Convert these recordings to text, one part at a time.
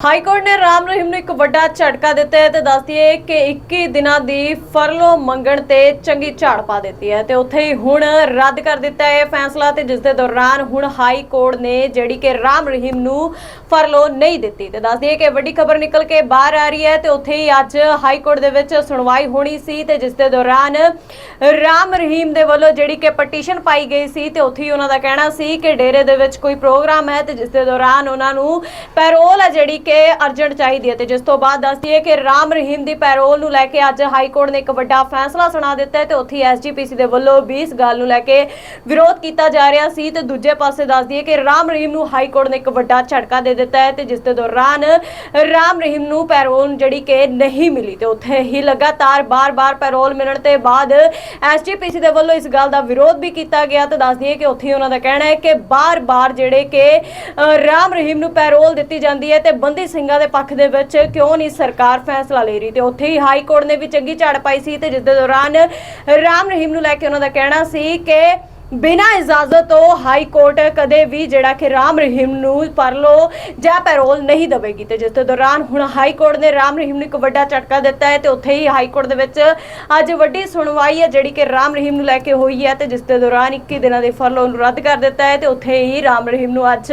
High court ਨੇ ਰਾਮ ਰਹੀਮ ਨੂੰ ਇੱਕ ਵੱਡਾ ਝਟਕਾ ਦਿੱਤਾ ਹੈ ਤੇ ਦੱਸਦੀ ਹੈ ਕਿ 21 ਦਿਨਾਂ ਦੀ ਫਰਲੋ ਮੰਗਣ ਤੇ ਚੰਗੀ ਝਾੜ ਪਾ ਦਿੱਤੀ ਹੈ ਤੇ ਉੱਥੇ ਹੀ ਹੁਣ ਰੱਦ ਕਰ ਦਿੱਤਾ ਹੈ ਫੈਸਲਾ ਤੇ ਜਿਸ ਦੇ ਦੌਰਾਨ ਹੁਣ ਹਾਈ ਕੋਰਟ ਨੇ ਜਿਹੜੀ ਕਿ ਰਾਮ ਰਹੀਮ ਨੂੰ ਫਰਲੋ ਨਹੀਂ ਦਿੱਤੀ। ਤੇ ਦੱਸਦੀ ਹੈ ਕਿ ਵੱਡੀ ਖਬਰ ਨਿਕਲ ਕੇ ਬਾਹਰ ਆ ਰਹੀ ਹੈ ਤੇ ਉੱਥੇ ਹੀ ਅੱਜ ਹਾਈ ਕੋਰਟ ਦੇ ਵਿੱਚ ਸੁਣਵਾਈ ਹੋਣੀ ਸੀ ਤੇ ਜਿਸ ਦੇ ਦੌਰਾਨ ਰਾਮ ਰਹੀਮ ਦੇ ਵੱਲੋਂ ਜਿਹੜੀ ਕਿ ਪਟੀਸ਼ਨ ਪਾਈ ਗਈ ਸੀ ਤੇ ਉੱਥੇ ਹੀ ਉਹਨਾਂ ਦਾ ਕਹਿਣਾ ਸੀ ਕਿ ਡੇਰੇ ਦੇ ਵਿੱਚ ਕੋਈ ਪ੍ਰੋਗਰਾਮ ਹੈ ਤੇ ਜਿਸ ਦੇ ਦੌਰਾਨ ਉਹਨਾਂ ਨੂੰ ਪੈਰੋਲ ਹੈ ਜਿਹੜੀ ਕਿ ਅਰਜੈਂਟ ਚਾਹੀਦੀ ਹੈ ਤੇ ਜਿਸ ਤੋਂ ਬਾਅਦ ਦੱਸਦੀ ਹੈ ਕਿ ਰਾਮ ਰਹੀਮ ਦੀ ਪੈਰੋਲ ਨੂੰ ਲੈ ਕੇ ਅੱਜ ਹਾਈ ਕੋਰਟ ਨੇ ਇੱਕ ਵੱਡਾ ਫੈਸਲਾ ਸੁਣਾ ਦਿੱਤਾ ਹੈ ਤੇ ਉੱਥੇ ਐਸਜੀਪੀਸੀ ਦੇ ਵੱਲੋਂ ਵੀ ਇਸ ਗੱਲ ਨੂੰ ਲੈ ਕੇ ਵਿਰੋਧ ਕੀਤਾ ਜਾ ਰਿਹਾ ਸੀ ਤੇ ਦੂਜੇ ਪਾਸੇ ਦੱਸਦੀ ਹੈ ਕਿ ਰਾਮ ਰਹੀਮ ਨੂੰ ਹਾਈ ਕੋਰਟ ਨੇ ਇੱਕ ਵੱਡਾ ਝਟਕਾ ਦੇ ਦਿੱਤਾ ਹੈ ਤੇ ਜਿਸ ਦੇ ਦੌਰਾਨ ਰਾਮ ਰਹੀਮ ਨੂੰ ਪੈਰੋਲ ਜਿਹੜੀ ਕਿ ਨਹੀਂ ਮਿਲੀ ਤੇ ਉੱਥੇ ਹੀ ਲਗਾਤਾਰ ਬਾਰ-ਬਾਰ ਪੈਰੋਲ ਮਿਲਣ ਤੇ ਬਾਅਦ ਐਸਜੀਪੀਸੀ ਦੇ ਵੱਲੋਂ ਇਸ ਗੱਲ ਦਾ ਵਿਰੋਧ ਵੀ ਕੀਤਾ ਗਿਆ ਤੇ ਦੱਸਦੀ ਹੈ ਕਿ ਉੱਥੇ ਹੀ ਉਹਨਾਂ ਦਾ ਕਹਿਣਾ ਹੈ ਕਿ ਬਾਰ-ਬਾਰ ਜਿਹੜੇ ਕਿ ਰਾਮ ਰਹੀਮ ਨੂੰ ਪੈਰੋਲ ਦਿੱਤੀ ਜਾਂਦੀ ਹੈ ਤੇ ਬੰਦੀ ਸਿੰਘਾਂ ਦੇ ਪੱਖ ਦੇ ਵਿੱਚ ਕਿਉਂ ਨਹੀਂ ਸਰਕਾਰ ਫੈਸਲਾ ਲੈ ਰਹੀ? ਤੇ ਉੱਥੇ ਹੀ ਹਾਈ ਕੋਰਟ ਨੇ ਵੀ ਚੰਗੀ ਝਾੜ ਪਾਈ ਸੀ ਤੇ ਜਿਸ ਦੇ ਦੌਰਾਨ ਰਾਮ ਰਹੀਮ ਨੂੰ ਲੈ ਕੇ ਉਹਨਾਂ ਦਾ ਕਹਿਣਾ ਸੀ ਕਿ ਬਿਨਾਂ ਇਜਾਜ਼ਤ ਤੋਂ ਹਾਈ ਕੋਰਟ ਕਦੇ ਵੀ ਜਿਹੜਾ ਕਿ ਰਾਮ ਰਹੀਮ ਨੂੰ ਪਰਲੋ ਜਾਂ ਪੈਰੋਲ ਨਹੀਂ ਦੇਵੇਗੀ ਤੇ ਜਿਸ ਦੇ ਦੌਰਾਨ ਹੁਣ ਹਾਈ ਕੋਰਟ ਨੇ ਰਾਮ ਰਹੀਮ ਨੂੰ ਇੱਕ ਵੱਡਾ ਝਟਕਾ ਦਿੱਤਾ ਹੈ ਤੇ ਉੱਥੇ ਹੀ ਹਾਈ ਕੋਰਟ ਦੇ ਵਿੱਚ ਅੱਜ ਵੱਡੀ ਸੁਣਵਾਈ ਹੈ ਜਿਹੜੀ ਕਿ ਰਾਮ ਰਹੀਮ ਨੂੰ ਲੈ ਕੇ ਹੋਈ ਹੈ ਤੇ ਜਿਸ ਦੇ ਦੌਰਾਨ 21 ਦਿਨਾਂ ਦੇ ਫਰਲੋ ਨੂੰ ਰੱਦ ਕਰ ਦਿੱਤਾ ਹੈ ਤੇ ਉੱਥੇ ਹੀ ਰਾਮ ਰਹੀਮ ਨੂੰ ਅੱਜ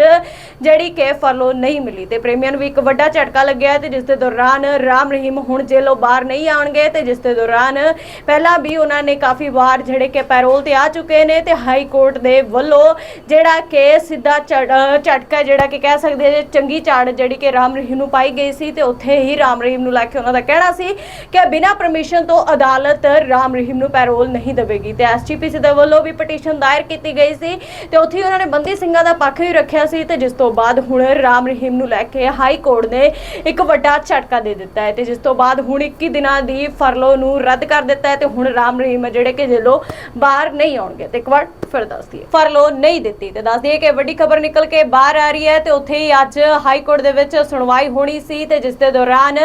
ਜਿਹੜੀ ਕਿ ਫਰਲੋ ਨਹੀਂ ਮਿਲੀ ਤੇ ਪ੍ਰੇਮੀਆਂ ਨੂੰ ਵੀ ਇੱਕ ਵੱਡਾ ਝਟਕਾ ਲੱਗਿਆ ਹੈ ਤੇ ਜਿਸ ਦੇ ਦੌਰਾਨ ਰਾਮ ਰਹੀਮ ਹੁਣ ਜੇਲੋਂ ਬਾਹਰ ਨਹੀਂ ਆਉਣਗੇ ਤੇ ਜਿਸ ਦੇ ਦੌਰਾਨ ਪਹਿਲਾਂ ਵੀ ਉਹਨਾਂ ਨੇ ਕਾਫੀ ਵਾਰ ਜਿਹੜੇ ਕਿ ਪੈਰੋਲ ਤੇ ਆ ਚੁੱਕੇ ਨੇ ਤੇ ਹਾਈ ਕੋਰਟ ਦੇ ਵੱਲੋਂ ਜਿਹੜਾ ਕਿ ਸਿੱਧਾ ਝੜ- ਝਟਕਾ ਜਿਹੜਾ ਕਿ ਕਹਿ ਸਕਦੇ ਜੇ ਚੰਗੀ ਝਾੜ ਜਿਹੜੀ ਕਿ ਰਾਮ ਰਹੀਮ ਨੂੰ ਪਾਈ ਗਈ ਸੀ ਤੇ ਉੱਥੇ ਹੀ ਰਾਮ ਰਹੀਮ ਨੂੰ ਲੈ ਕੇ ਉਹਨਾਂ ਦਾ ਕਹਿਣਾ ਸੀ ਕਿ ਬਿਨਾਂ ਪਰਮਿਸ਼ਨ ਤੋਂ ਅਦਾਲਤ ਰਾਮ ਰਹੀਮ ਨੂੰ ਪੈਰੋਲ ਨਹੀਂ ਦੇਵੇਗੀ। ਤੇ ਐਸਜੀਪੀਸੀ ਦੇ ਵੱਲੋਂ ਵੀ ਪਟੀਸ਼ਨ ਦਾਇਰ ਕੀਤੀ ਗਈ ਸੀ ਤੇ ਉੱਥੇ ਹੀ ਉਹਨਾਂ ਨੇ ਬੰਦੀ ਸਿੰਘਾਂ ਦਾ ਪੱਖ ਵੀ ਰੱਖਿਆ ਸੀ ਤੇ ਜਿਸ ਤੋਂ ਬਾਅਦ ਹੁਣ ਰਾਮ ਰਹੀਮ ਨੂੰ ਲੈ ਕੇ ਹਾਈ ਕੋਰਟ ਨੇ ਇੱਕ ਵੱਡਾ ਝਟਕਾ ਦੇ ਦਿੱਤਾ ਹੈ ਤੇ ਜਿਸ ਤੋਂ ਬਾਅਦ ਹੁਣ 21 ਦਿਨਾਂ ਦੀ ਫਰਲੋ ਨੂੰ ਰੱਦ ਕਰ ਦਿੱਤਾ ਹੈ ਤੇ ਹੁਣ ਰਾਮ ਰਹੀਮ ਜਿਹੜੇ ਕਿ ਜੇਲੋ ਬਾਹਰ ਨਹੀਂ ਆਉਣਗੇ। ਤੇ ਇੱਕ ਵਾਰ ਫਿਰ ਦੱਸਦੀ ਦਈਏ। ਫਰਲੋ ਨਹੀਂ ਦਿੱਤੀ ਤੇ ਦੱਸਦੀ ਦਈਏ ਕਿ ਵੱਡੀ ਖਬਰ ਨਿਕਲ ਕੇ ਬਾਹਰ ਆ ਰਹੀ ਹੈ ਤੇ ਉੱਥੇ ਹੀ ਅੱਜ ਹਾਈ ਕੋਰਟ ਦੇ ਵਿੱਚ ਸੁਣਵਾਈ ਹੋਣੀ ਸੀ ਤੇ ਜਿਸ ਦੇ ਦੌਰਾਨ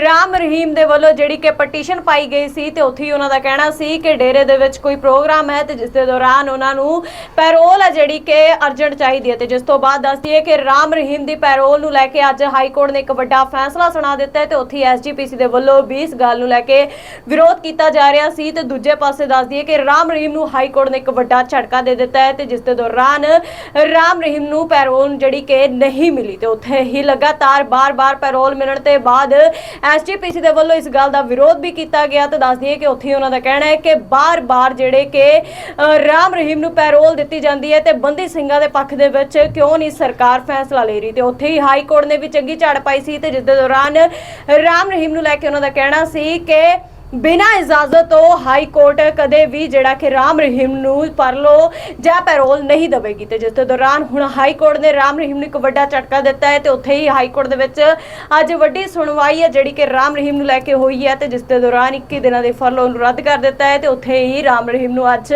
ਰਾਮ ਰਹੀਮ ਦੇ ਵੱਲੋਂ ਜਿਹੜੀ ਕਿ ਪਟੀਸ਼ਨ ਪਾਈ ਗਈ ਸੀ ਤੇ ਉੱਥੇ ਹੀ ਉਹਨਾਂ ਦਾ ਕਹਿਣਾ ਸੀ ਕਿ ਡੇਰੇ ਦੇ ਵਿੱਚ ਕੋਈ ਪ੍ਰੋਗਰਾਮ ਹੈ ਤੇ ਜਿਸ ਦੇ ਦੌਰਾਨ ਉਹਨਾਂ ਨੂੰ ਪੈਰੋਲ ਹੈ ਜਿਹੜੀ ਕਿ ਅਰਜੈਂਟ ਚਾਹੀਦੀ ਹੈ ਤੇ ਜਿਸ ਤੋਂ ਬਾਅਦ ਦੱਸਦੀ ਦਈਏ ਕਿ ਰਾਮ ਰਹੀਮ ਦੀ ਪੈਰੋਲ ਨੂੰ ਲੈ ਕੇ ਅੱਜ ਹਾਈ ਕੋਰਟ ਨੇ ਇੱਕ ਵੱਡਾ ਫੈਸਲਾ ਸੁਣਾ ਦਿੱਤਾ ਹੈ ਤੇ ਉੱਥੇ ਐਸਜੀਪੀਸੀ ਦੇ ਵੱਲੋਂ ਵੀ ਇਸ ਗੱਲ ਨੂੰ ਲੈ ਕੇ ਵਿਰੋਧ ਕੀਤਾ ਜਾ ਰਿਹਾ ਸੀ ਤੇ ਦੂਜੇ ਪਾਸੇ ਦੱਸ ਦਈਏ ਕਿ ਰਾਮ ਰਹੀਮ ਨੂੰ ਹਾਈ ਕੋਰਟ ਨੇ ਇੱਕ ਵੱਡਾ ਝਟਕਾ ਦੇ ਦਿੱਤਾ ਹੈ ਤੇ ਜਿਸ ਦੇ ਦੌਰਾਨ ਰਾਮ ਰਹੀਮ ਨੂੰ ਪੈਰੋਲ ਜਿਹੜੀ ਕਿ ਨਹੀਂ ਮਿਲੀ ਤੇ ਉੱਥੇ ਹੀ ਲਗਾਤਾਰ ਬਾਰ-ਬਾਰ ਪੈਰੋਲ ਮਿਲਣ ਤੇ ਬਾਅਦ ਐਸਜੀਪੀਸੀ ਦੇ ਵੱਲੋਂ ਇਸ ਗੱਲ ਦਾ ਵਿਰੋਧ ਵੀ ਕੀਤਾ ਗਿਆ ਤੇ ਦੱਸ ਦਈਏ ਕਿ ਉੱਥੇ ਹੀ ਉਹਨਾਂ ਦਾ ਕਹਿਣਾ ਹੈ ਕਿ ਬਾਰ-ਬਾਰ ਜਿਹੜੇ ਕਿ ਰਾਮ ਰਹੀਮ ਨੂੰ ਪੈਰੋਲ ਦਿੱਤੀ ਜਾਂਦੀ ਹੈ ਤੇ ਬੰਦੀ ਸਿੰਘਾਂ ਦੇ ਪੱਖ ਦੇ ਵਿੱਚ ਕਿਉਂ ਨਹੀਂ ਸਰਕਾਰ ਫੈਸਲਾ ਲੈ ਰਹੀ ਤੇ ਉੱਥੇ ਹੀ ਹਾਈ ਕੋਰਟ ਨੇ ਵੀ ਚੰਗੀ ਝਾੜ ਪਾਈ ਸੀ ਤੇ ਜਿਸ ਦੇ ਦੌਰਾਨ ਰਾਮ ਰਹੀਮ ਨੂੰ ਲੈ ਕੇ ਉਹਨਾਂ ਦਾ ਕਹਿਣਾ ਸੀ ਕਿ ਬਿਨਾਂ ਇਜਾਜ਼ਤ ਤੋਂ ਹਾਈ ਕੋਰਟ ਕਦੇ ਵੀ ਜਿਹੜਾ ਕਿ ਰਾਮ ਰਹੀਮ ਨੂੰ ਪਰਲੋ ਜਾਂ ਪੈਰੋਲ ਨਹੀਂ ਦੇਵੇਗੀ ਤੇ ਜਿਸ ਦੇ ਦੌਰਾਨ ਹੁਣ ਹਾਈ ਕੋਰਟ ਨੇ ਰਾਮ ਰਹੀਮ ਨੂੰ ਇੱਕ ਵੱਡਾ ਝਟਕਾ ਦਿੱਤਾ ਹੈ ਤੇ ਉੱਥੇ ਹੀ ਹਾਈ ਕੋਰਟ ਦੇ ਵਿੱਚ ਅੱਜ ਵੱਡੀ ਸੁਣਵਾਈ ਹੈ ਜਿਹੜੀ ਕਿ ਰਾਮ ਰਹੀਮ ਨੂੰ ਲੈ ਕੇ ਹੋਈ ਹੈ ਤੇ ਜਿਸ ਦੇ ਦੌਰਾਨ 21 ਦਿਨਾਂ ਦੇ ਫਰਲੋ ਨੂੰ ਰੱਦ ਕਰ ਦਿੱਤਾ ਹੈ ਤੇ ਉੱਥੇ ਹੀ ਰਾਮ ਰਹੀਮ ਨੂੰ ਅੱਜ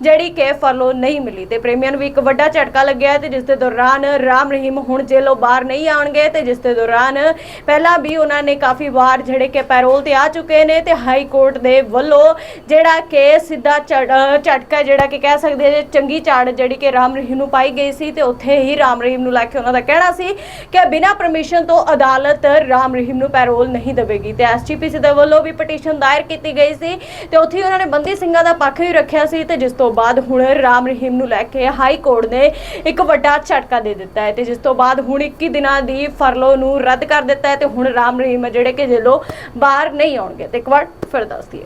ਜਿਹੜੀ ਕਿ ਫਰਲੋ ਨਹੀਂ ਮਿਲੀ ਤੇ ਪ੍ਰੇਮੀਆਂ ਨੂੰ ਵੀ ਇੱਕ ਵੱਡਾ ਝਟਕਾ ਲੱਗਿਆ ਹੈ ਤੇ ਜਿਸ ਦੇ ਦੌਰਾਨ ਰਾਮ ਰਹੀਮ ਹੁਣ ਜੇਲੋਂ ਬਾਹਰ ਨਹੀਂ ਆਉਣਗੇ ਤੇ ਜਿਸ ਦੇ ਦੌਰਾਨ ਪਹਿਲਾਂ ਵੀ ਉਹਨਾਂ ਨੇ ਕਾਫੀ ਵਾਰ ਜਿਹੜੇ ਕਿ ਪੈਰੋਲ ਤੇ ਆ ਚੁੱਕੇ ਨੇ ਤੇ ਹਾਈ ਕੋਰਟ ਦੇ ਵੱਲੋਂ ਜਿਹੜਾ ਕਿ ਸਿੱਧਾ ਝੜ- ਝਟਕਾ ਜਿਹੜਾ ਕਿ ਕਹਿ ਸਕਦੇ ਜੇ ਚੰਗੀ ਝਾੜ ਜਿਹੜੀ ਕਿ ਰਾਮ ਰਹੀਮ ਨੂੰ ਪਾਈ ਗਈ ਸੀ ਤੇ ਉੱਥੇ ਹੀ ਰਾਮ ਰਹੀਮ ਨੂੰ ਲੈ ਕੇ ਉਹਨਾਂ ਦਾ ਕਹਿਣਾ ਸੀ ਕਿ ਬਿਨਾਂ ਪਰਮਿਸ਼ਨ ਤੋਂ ਅਦਾਲਤ ਰਾਮ ਰਹੀਮ ਨੂੰ ਪੈਰੋਲ ਨਹੀਂ ਦੇਵੇਗੀ। ਤੇ ਐਸਜੀਪੀਸੀ ਦੇ ਵੱਲੋਂ ਵੀ ਪਟੀਸ਼ਨ ਦਾਇਰ ਕੀਤੀ ਗਈ ਸੀ ਤੇ ਉੱਥੇ ਹੀ ਉਹਨਾਂ ਨੇ ਬੰਦੀ ਸਿੰਘਾਂ ਦਾ ਪੱਖ ਵੀ ਰੱਖਿਆ ਸੀ ਤੇ ਜਿਸ ਤੋਂ ਬਾਅਦ ਹੁਣ ਰਾਮ ਰਹੀਮ ਨੂੰ ਲੈ ਕੇ ਹਾਈ ਕੋਰਟ ਨੇ ਇੱਕ ਵੱਡਾ ਝਟਕਾ ਦੇ ਦਿੱਤਾ ਹੈ ਤੇ ਜਿਸ ਤੋਂ ਬਾਅਦ ਹੁਣ 21 ਦਿਨਾਂ ਦੀ ਫਰਲੋ ਨੂੰ ਰੱਦ ਕਰ ਦਿੱਤਾ ਹੈ ਤੇ ਹੁਣ ਰਾਮ ਰਹੀਮ ਜਿਹੜੇ ਕਿ ਜੇਲੋ ਬਾਹਰ ਨਹੀਂ ਆਉਣਗੇ। ਤੇ ਇੱਕ ਵਾਰ ਫਿਰ ਦੱਸ ਦਈਏ